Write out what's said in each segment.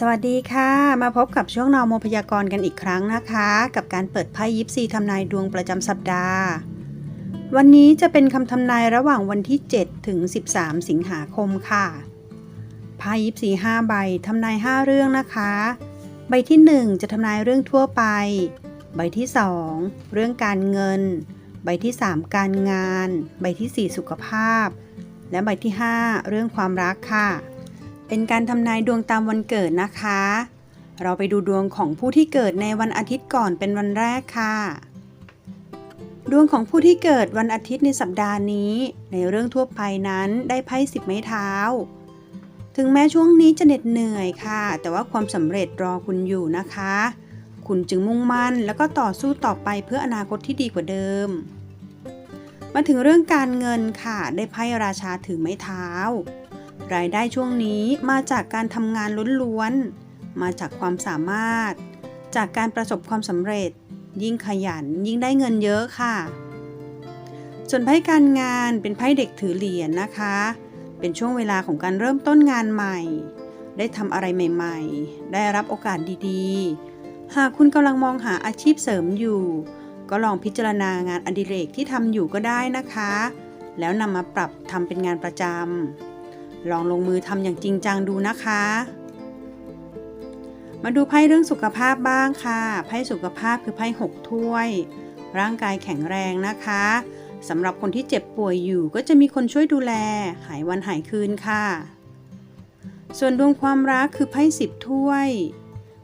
สวัสดีค่ะ มาพบกับช่วงนอโมพยากรณ์กันอีกครั้งนะคะ กับการเปิดไพ่ยิปซีทำนายดวงประจำสัปดาห์ วันนี้จะเป็นคำทำนายระหว่างวันที่ 7 ถึง 13 สิงหาคมค่ะไพ่ยิปซี5ใบทำนาย 5 เรื่องนะคะ ใบที่ 1 จะทำนายเรื่องทั่วไป ใบที่ 2 เรื่องการเงิน ใบที่ 3 การงาน ใบที่ 4 สุขภาพ และใบที่ 5 เรื่องความรักค่ะ เป็นการทำนายดวงตามวันเกิดนะคะ เราไปดูดวงของผู้ที่เกิดในวันอาทิตย์ก่อนเป็นวันแรกค่ะ ดวงของผู้ที่เกิดวันอาทิตย์ในสัปดาห์นี้ ในเรื่องทั่วไปนั้นได้ไพ่สิบไม้เท้า ถึงแม้ช่วงนี้จะเหน็ดเหนื่อยค่ะ แต่ว่าความสำเร็จรอคุณอยู่นะคะ คุณจึงมุ่งมั่นแล้วก็ต่อสู้ต่อไปเพื่ออนาคตที่ดีกว่าเดิม มาถึงเรื่องการเงินค่ะ ได้ไพ่ราชาถือไม้เท้า รายได้ช่วงนี้มาจากการทำงานล้วนๆ มาจากความสามารถ จากการประสบความสำเร็จ ยิ่งขยันยิ่งได้เงินเยอะค่ะ ส่วนไพ่การงานเป็นไพ่เด็กถือเหรียญนะคะ เป็นช่วงเวลาของการเริ่มต้นงานใหม่ ได้ทำอะไรใหม่ๆ ได้รับโอกาสดีๆ หากคุณกำลังมองหาอาชีพเสริมอยู่ ก็ลองพิจารณางานอดิเรกที่ทำอยู่ก็ได้นะคะ แล้วนำมาปรับทำเป็นงานประจำ ลองลงมือทำอย่างจริงจังดูนะคะ มาดูไพ่เรื่องสุขภาพบ้างค่ะ ไพ่สุขภาพคือไพ่หกถ้วย ร่างกายแข็งแรงนะคะสำหรับคนที่เจ็บป่วยอยู่ก็จะมีคนช่วยดูแล หายวันหายคืนค่ะ ส่วนดวงความรักคือไพ่สิบถ้วย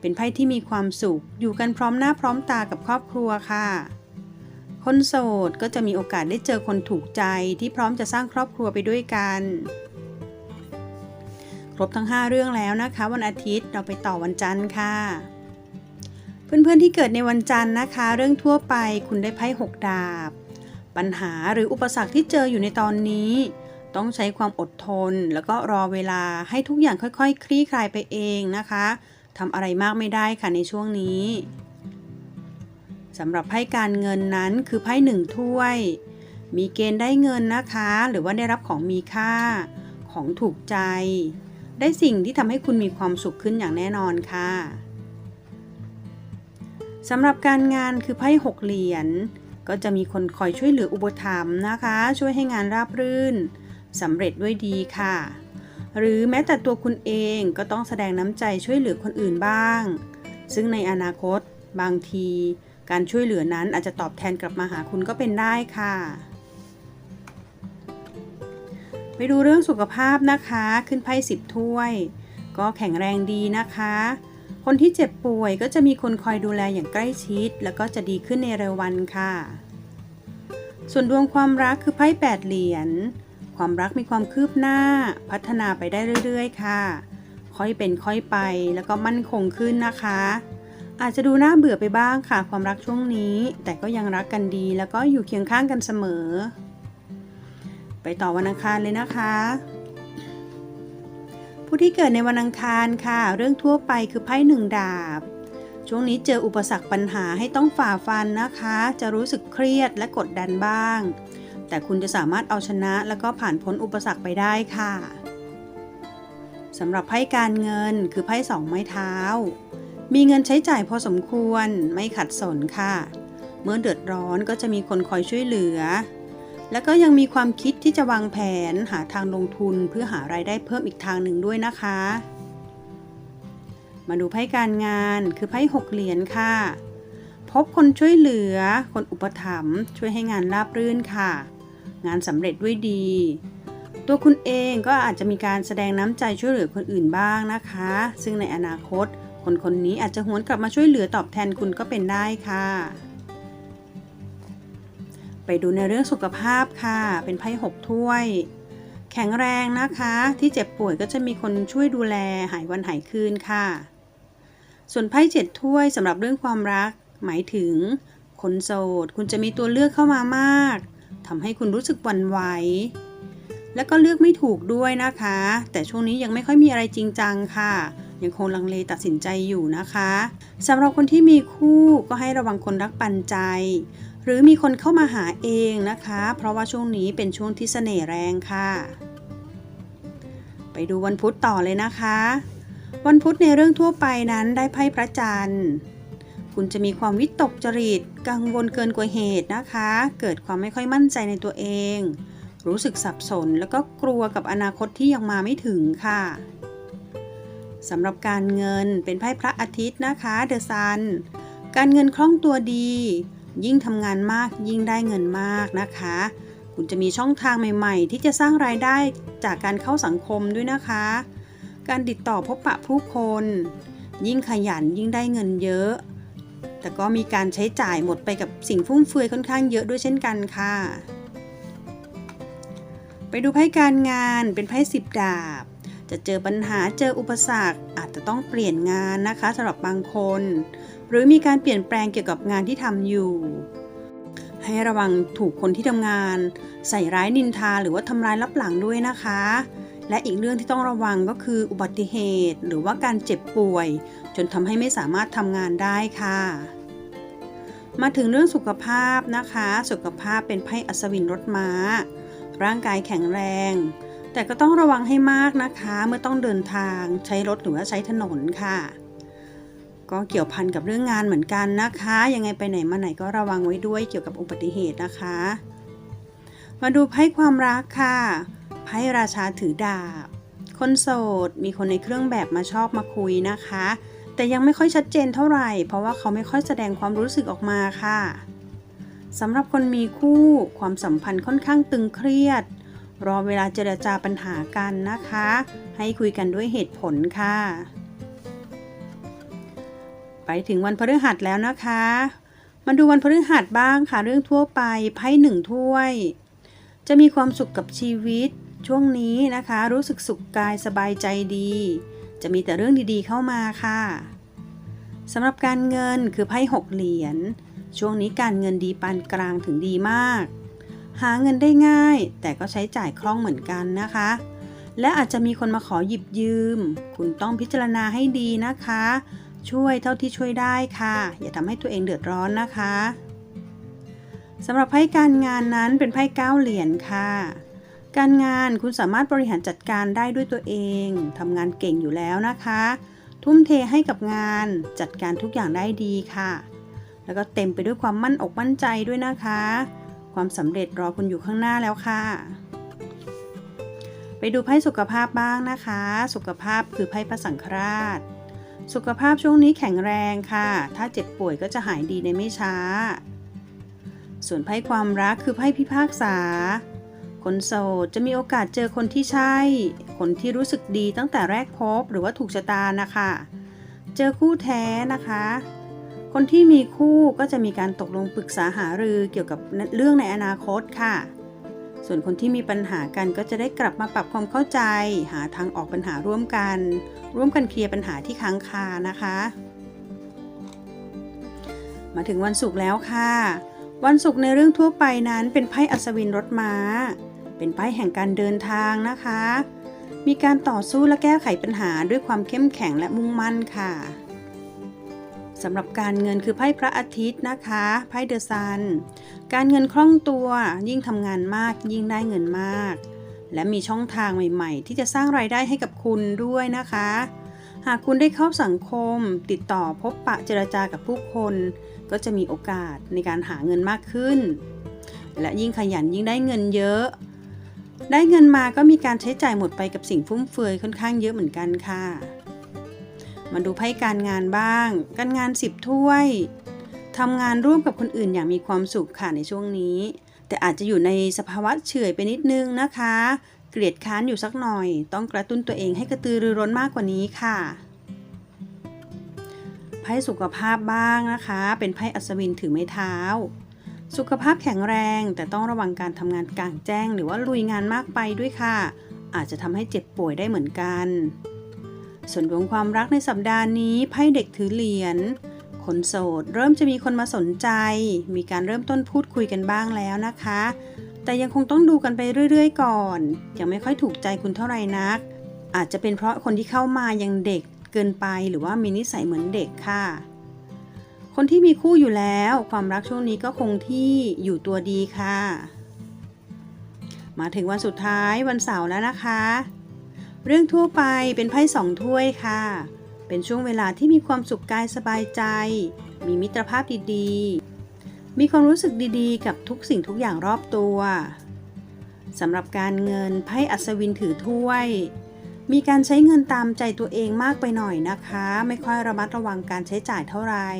เป็นไพ่ที่มีความสุข อยู่กันพร้อมหน้าพร้อมตากับครอบครัวค่ะ คนโสดก็จะมีโอกาสได้เจอคนถูกใจที่พร้อมจะสร้างครอบครัวไปด้วยกัน รบทั้ง 5 เรื่องแล้วนะคะ วันอาทิตย์เราไปต่อวันจันทร์ค่ะ เพื่อนๆที่เกิดในวันจันทร์นะคะ เรื่องทั่วไปคุณได้ไพ่หกดาบ ปัญหาหรืออุปสรรคที่เจออยู่ในตอนนี้ ต้องใช้ความอดทน แล้วก็รอเวลาให้ทุกอย่างค่อยๆคคลี่คลายไปเองนะคะทำอะไรมากไม่ได้ค่ะในช่วงนี้สำหรับไพ่การเงินนั้นคือไพ่หนึ่งถ้วย มีเกณฑ์ได้เงินนะคะ หรือว่าได้รับของมีค่าของถูกใจ ได้สิ่งที่ทำให้คุณมีความสุขขึ้นอย่างแน่นอนค่ะสำหรับการงานคือไพ่หกเหรียญก็จะมีคนคอยช่วยเหลืออุปถัมภ์นะคะ ช่วยให้งานราบรื่นสำเร็จด้วยดีค่ะ หรือแม้แต่ตัวคุณเองก็ต้องแสดงน้ำใจช่วยเหลือคนอื่นบ้าง ซึ่งในอนาคตบางที การช่วยเหลือนั้นอาจจะตอบแทนกลับมาหาคุณก็เป็นได้ค่ะ ไปดูเรื่องสุขภาพนะคะ ขึ้นไพ่สิบถ้วย ก็แข็งแรงดีนะคะ คนที่เจ็บป่วยก็จะมีคนคอยดูแลอย่างใกล้ชิด แล้วก็จะดีขึ้นในเร็ววันค่ะ ส่วนดวงความรักคือไพ่แปดเหรียญ ความรักมีความคืบหน้า พัฒนาไปได้เรื่อยๆ ค่ะ ค่อยเป็นค่อยไป แล้วก็มั่นคงขึ้นนะคะ อาจจะดูน่าเบื่อไปบ้างค่ะ ความรักช่วงนี้ แต่ก็ยังรักกันดี แล้วก็อยู่เคียงข้างกันเสมอ ไปต่อวันอังคารเลยนะคะ ผู้ที่เกิดในวันอังคารค่ะ เรื่องทั่วไปคือไพ่หนึ่งดาบ ช่วงนี้เจออุปสรรคปัญหาให้ต้องฝ่าฟันนะคะ จะรู้สึกเครียดและกดดันบ้าง แต่คุณจะสามารถเอาชนะแล้วก็ผ่านพ้นอุปสรรคไปได้ค่ะสำหรับไพ่การเงินคือไพ่สองไม้เท้า มีเงินใช้จ่ายพอสมควรไม่ขัดสนค่ะ เมื่อเดือดร้อนก็จะมีคนคอยช่วยเหลือ แล้วก็ยังมีความคิดที่จะวางแผนหาทางลงทุนเพื่อหารายได้เพิ่มอีกทางหนึ่งด้วยนะคะ มาดูไพ่การงานคือไพ่หกเหรียญค่ะ พบคนช่วยเหลือ คนอุปถัมภ์ช่วยให้งานราบรื่นค่ะ งานสำเร็จด้วยดี ตัวคุณเองก็อาจจะมีการแสดงน้ำใจช่วยเหลือคนอื่นบ้างนะคะ ซึ่งในอนาคต คนคนนี้อาจจะหวนกลับมาช่วยเหลือตอบแทนคุณก็เป็นได้ค่ะ ไปดูในเรื่องสุขภาพค่ะ เป็นไพ่หกถ้วย แข็งแรงนะคะ ที่เจ็บป่วยก็จะมีคนช่วยดูแลหายวันหายคืนค่ะ ส่วนไพ่เจ็ดถ้วยสำหรับเรื่องความรัก หมายถึง คนโสด คุณจะมีตัวเลือกเข้ามามากทำให้คุณรู้สึกวั่นไหวและก็เลือกไม่ถูกด้วยนะคะ แต่ช่วงนี้ยังไม่ค่อยมีอะไรจริงจังค่ะ ยังคงลังเลตัดสินใจอยู่นะคะสำหรับคนที่มีคู่ก็ให้ระวังคนรักปันใจ รือมีคนเข้ามาหาเองนะคะ เพราะว่าช่วงนี้เป็นช่วงที่เสน่ห์แรงค่ะ ไปดูวันพุธต่อเลยนะคะ วันพุธในเรื่องทั่วไปนั้นได้ไพ่พระจันทร์คุณจะมีความวิตกจริต กังวลเกินกว่าเหตุนะคะ เกิดความไม่ค่อยมั่นใจในตัวเอง รู้สึกสับสนแล้วก็กลัวกับอนาคตที่ยังมาไม่ถึงค่ะสำหรับการเงินเป็นไพ่พระอาทิตย์นะคะเดอะซัน การเงินคล่องตัวดี ยิ่งทำงานมากยิ่งได้เงินมากนะคะ คุณจะมีช่องทางใหม่ๆ ที่จะสร้างรายได้จากการเข้าสังคมด้วยนะคะ การติดต่อพบปะผู้คน ยิ่งขยันยิ่งได้เงินเยอะ แต่ก็มีการใช้จ่ายหมดไปกับสิ่งฟุ่มเฟือยค่อนข้างเยอะด้วยเช่นกันค่ะ ไปดูไพ่การงานเป็นไพ่สิบดาบ จะเจอปัญหาเจออุปสรรคอาจจะต้องเปลี่ยนงานนะคะสำหรับบางคน หรือมีการเปลี่ยนแปลงเกี่ยวกับงานที่ทำอยู่ ให้ระวังถูกคนที่ทำงาน ใส่ร้ายนินทาหรือว่าทำร้ายลับหลังด้วยนะคะ และอีกเรื่องที่ต้องระวังก็คืออุบัติเหตุ หรือว่าการเจ็บป่วย จนทำให้ไม่สามารถทำงานได้ค่ะ มาถึงเรื่องสุขภาพนะคะ สุขภาพเป็นไพ่อัศวินรถม้า ร่างกายแข็งแรงแต่ก็ต้องระวังให้มากนะคะ เมื่อต้องเดินทางใช้รถหรือว่าใช้ถนนค่ะ ก็เกี่ยวพันกับเรื่องงานเหมือนกันนะคะ ยังไงไปไหนมาไหนก็ระวังไว้ด้วยเกี่ยวกับอุบัติเหตุนะคะ มาดูไพ่ความรักค่ะ ไพ่ราชาถือดาบ คนโสด มีคนในเครื่องแบบมาชอบมาคุยนะคะ แต่ยังไม่ค่อยชัดเจนเท่าไหร่ เพราะว่าเขาไม่ค่อยแสดงความรู้สึกออกมาค่ะสำหรับคนมีคู่ความสัมพันธ์ค่อนข้างตึงเครียด รอเวลาเจรจาปัญหากันนะคะ ให้คุยกันด้วยเหตุผลค่ะ ไปถึงวันพฤหัสแล้วนะคะ มาดูวันพฤหัสบ้างค่ะเรื่องทั่วไปไพ่หนึ่งถ้วย จะมีความสุขกับชีวิตช่วงนี้นะคะ รู้สึกสุขกายสบายใจดี จะมีแต่เรื่องดีๆเข้ามาค่ะสำหรับการเงินคือไพ่หกเหรียญช่วงนี้การเงินดีปานกลางถึงดีมาก หาเงินได้ง่าย แต่ก็ใช้จ่ายคล่องเหมือนกันนะคะ และอาจจะมีคนมาขอหยิบยืม คุณต้องพิจารณาให้ดีนะคะ ช่วยเท่าที่ช่วยได้ค่ะ อย่าทำให้ตัวเองเดือดร้อนนะคะสำหรับไพ่การงานนั้นเป็นไพ่เก้าเหรียญค่ะ การงานคุณสามารถบริหารจัดการได้ด้วยตัวเองทำงานเก่งอยู่แล้วนะคะ ทุ่มเทให้กับงานจัดการทุกอย่างได้ดีค่ะ แล้วก็เต็มไปด้วยความมั่นอกมั่นใจด้วยนะคะ ความสำเร็จรอคุณอยู่ข้างหน้าแล้วค่ะ ไปดูไพ่สุขภาพบ้างนะคะ สุขภาพคือไพ่พระสังฆราช สุขภาพช่วงนี้แข็งแรงค่ะ ถ้าเจ็บป่วยก็จะหายดีในไม่ช้า ส่วนไพ่ความรักคือไพ่พิพากษา คนโสดจะมีโอกาสเจอคนที่ใช่ คนที่รู้สึกดีตั้งแต่แรกพบหรือว่าถูกชะตานะคะ เจอคู่แท้นะคะ คนที่มีคู่ก็จะมีการตกลงปรึกษาหารือเกี่ยวกับเรื่องในอนาคตค่ะ ส่วนคนที่มีปัญหากันก็จะได้กลับมาปรับความเข้าใจ หาทางออกปัญหาร่วมกัน ร่วมกันเคลียร์ปัญหาที่ค้างคานะคะ มาถึงวันศุกร์แล้วค่ะ วันศุกร์ในเรื่องทั่วไปนั้นเป็นไพ่อัศวินรถม้า เป็นไพ่แห่งการเดินทางนะคะ มีการต่อสู้และแก้ไขปัญหาด้วยความเข้มแข็งและมุ่งมั่นค่ะสำหรับการเงินคือไพ่พระอาทิตย์นะคะไพ่เดอะซัน การเงินคล่องตัวยิ่งทำงานมากยิ่งได้เงินมาก และมีช่องทางใหม่ๆ ที่จะสร้างรายได้ให้กับคุณด้วยนะคะ หากคุณได้เข้าสังคม ติดต่อพบปะเจรจากับผู้คน ก็จะมีโอกาสในการหาเงินมากขึ้น และยิ่งขยันยิ่งได้เงินเยอะ ได้เงินมาก็มีการใช้จ่ายหมดไปกับสิ่งฟุ่มเฟือยค่อนข้างเยอะเหมือนกันค่ะ มาดูไพ่การงานบ้าง การงานสิบถ้วยทำงานร่วมกับคนอื่นอย่างมีความสุขค่ะในช่วงนี้ แต่อาจจะอยู่ในสภาวะเฉื่อยไปนิดนึงนะคะ เกลียดค้านอยู่สักหน่อย ต้องกระตุ้นตัวเองให้กระตือรือร้นมากกว่านี้ค่ะไพ่สุขภาพบ้างนะคะ เป็นไพ่อัศวินถือไม้เท้า สุขภาพแข็งแรง แต่ต้องระวังการทำงานกลางแจ้ง หรือว่าลุยงานมากไปด้วยค่ะ อาจจะทำให้เจ็บป่วยได้เหมือนกัน ส่วนดวงความรักในสัปดาห์นี้ไพ่เด็กถือเหรียญ คนโสด เริ่มจะมีคนมาสนใจ มีการเริ่มต้นพูดคุยกันบ้างแล้วนะคะ แต่ยังคงต้องดูกันไปเรื่อยๆ ก่อน ยังไม่ค่อยถูกใจคุณเท่าไหร่นัก อาจจะเป็นเพราะคนที่เข้ามายังเด็กเกินไปหรือว่ามีนิสัยเหมือนเด็กค่ะ คนที่มีคู่อยู่แล้ว ความรักช่วงนี้ก็คงที่อยู่ตัวดีค่ะ มาถึงวันสุดท้ายวันเสาร์แล้วนะคะ เรื่องทั่วไปเป็นไพ่สองถ้วยค่ะ เป็นช่วงเวลาที่มีความสุขกายสบายใจ มีมิตรภาพดีๆ มีความรู้สึกดีๆ กับทุกสิ่งทุกอย่างรอบตัวสำหรับการเงินไพ่อัศวินถือถ้วย มีการใช้เงินตามใจตัวเองมากไปหน่อยนะคะ ไม่ค่อยระมัดระวังการใช้จ่ายเท่าไหร่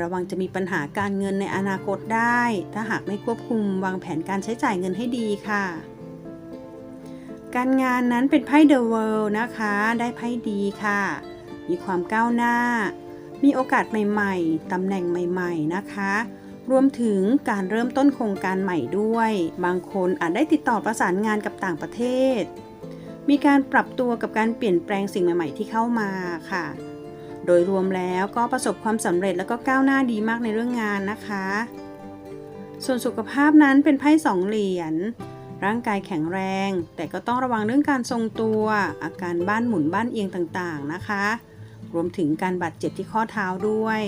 ระวังจะมีปัญหาการเงินในอนาคตได้ ถ้าหากไม่ควบคุมวางแผนการใช้จ่ายเงินให้ดีค่ะ การงานนั้นเป็นไพ่ The World นะคะ ได้ไพ่ดีค่ะ มีความก้าวหน้า มีโอกาสใหม่ๆ ตำแหน่งใหม่ๆนะคะ รวมถึงการเริ่มต้นโครงการใหม่ด้วย บางคนอาจได้ติดต่อประสานงานกับต่างประเทศ มีการปรับตัวกับการเปลี่ยนแปลงสิ่งใหม่ ๆ ที่เข้ามาค่ะ โดยรวมแล้วก็ประสบความสำเร็จแล้วก็ก้าวหน้าดีมากในเรื่องงานนะคะ ส่วนสุขภาพนั้นเป็นไพ่สองเหรียญร่างกายแข็งแรง แต่ก็ต้องระวังเรื่องการทรงตัว อาการบ้านหมุนบ้านเอียงต่างๆนะคะ รวมถึงการบาดเจ็บที่ข้อเท้าด้วย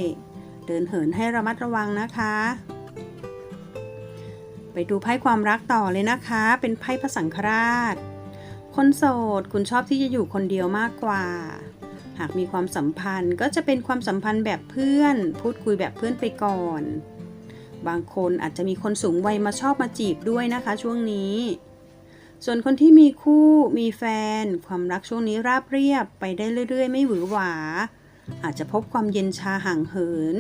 เดินเหินให้ระมัดระวังนะคะ ไปดูไพ่ความรักต่อเลยนะคะ เป็นไพ่พระสังฆราช คนโสดคุณชอบที่จะอยู่คนเดียวมากกว่า หากมีความสัมพันธ์ก็จะเป็นความสัมพันธ์แบบเพื่อน พูดคุยแบบเพื่อนไปก่อน บางคนอาจจะมีคนสูงวัยมาชอบมาจีบด้วยนะคะ ช่วงนี้ ส่วนคนที่มีคู่มีแฟน ความรักช่วงนี้ราบเรียบไปได้เรื่อย ๆ ไม่หวือหวา อาจจะพบความเย็นชาห่างเหิน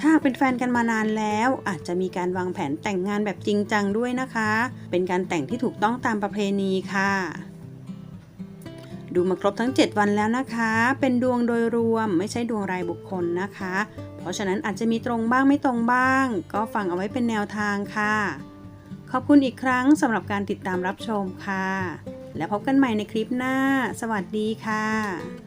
ถ้าเป็นแฟนกันมานานแล้ว อาจจะมีการวางแผนแต่งงานแบบจริงจังด้วยนะคะ เป็นการแต่งที่ถูกต้องตามประเพณีค่ะ ดูมาครบทั้ง 7 วันแล้วนะคะ เป็นดวงโดยรวมไม่ใช่ดวงรายบุคคลนะคะ เพราะฉะนั้นอาจจะมีตรงบ้างไม่ตรงบ้าง ก็ฟังเอาไว้เป็นแนวทางค่ะ ขอบคุณอีกครั้งสำหรับการติดตามรับชมค่ะ และพบกันใหม่ในคลิปหน้า สวัสดีค่ะ